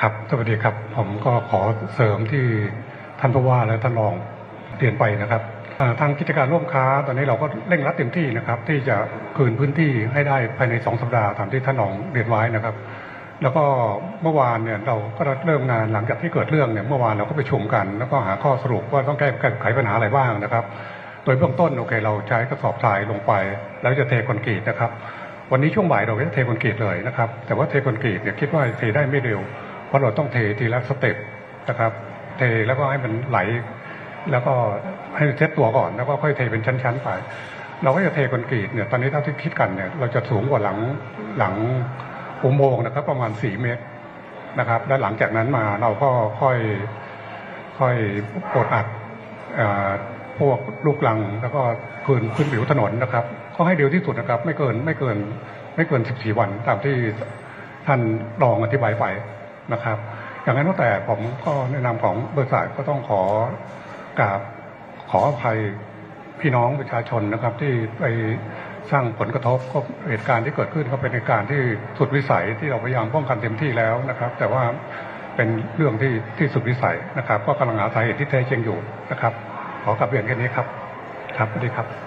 ครับสวัสดีครับ ผมก็ขอเสริมที่ท่านผู้ว่าและท่านรองเรียนไปนะครับทางกิจการร่วมค้าตอนนี้เราก็เร่งรัดเต็มที่นะครับ ที่จะคืนพื้นที่ให้ได้ภายในสองสัปดาห์ตามที่ท่านรองเรียนไว้นะครับ แล้วก็เมื่อวานเนี่ยเราก็เริ่มงานหลังจากที่เกิดเรื่องเนี่ยเมื่อวานเราก็ไปชุมกัน แล้วก็หาข้อสรุปว่าต้องแก้ไขปัญหาอะไรบ้างนะครับ โดยเบื้องต้นโอเคเราใช้กระสอบทรายลงไป แล้วจะเทคอนกรีตนะครับ วันนี้ช่วงบ่ายเราก็จะเทคอนกรีตเลยนะครับแต่ว่าเทคอนกรีตเนี่ยคิดว่าเทได้ไม่เร็ว เพราะเราต้องเททีละสเต็ปนะครับ เทแล้วก็ให้มันไหล แล้วก็ให้เซตตัวก่อนแล้วก็ค่อยเทเป็นชั้นๆไป เราก็จะเทคอนกรีตเนี่ยตอนนี้เท่าที่คิดกันเนี่ยเราจะสูงกว่าหลังหลังอุโมงค์นะครับ ประมาณ 4 เมตรนะครับ แล้วหลังจากนั้นมาเราก็ค่อยค่อยกดอัดอพวกลูกลังแล้วก็คืนขึ้นผิวถนนนะครับ ก็ให้เร็วที่สุดนะครับ ไม่เกินไม่เกินไม่เกิน 14 วันตามที่ท่านรองอธิบายไป นะครับ อย่างนั้นตั้งแต่ผมก็แนะนำของบริษัทก็ต้องขอกราบขออภัยพี่น้องประชาชนนะครับ ที่ไปสร้างผลกระทบก็เหตุการณ์ที่เกิดขึ้นก็เป็นเหตุการณ์ที่สุดวิสัยที่เราพยายามป้องกันเต็มที่แล้วนะครับ แต่ว่าเป็นเรื่องที่ที่สุดวิสัยนะครับ ก็กำลังหาสาเหตุที่แท้จริงอยู่นะครับ ขอกลับเรียนแค่นี้ครับ ครับสวัสดีครับ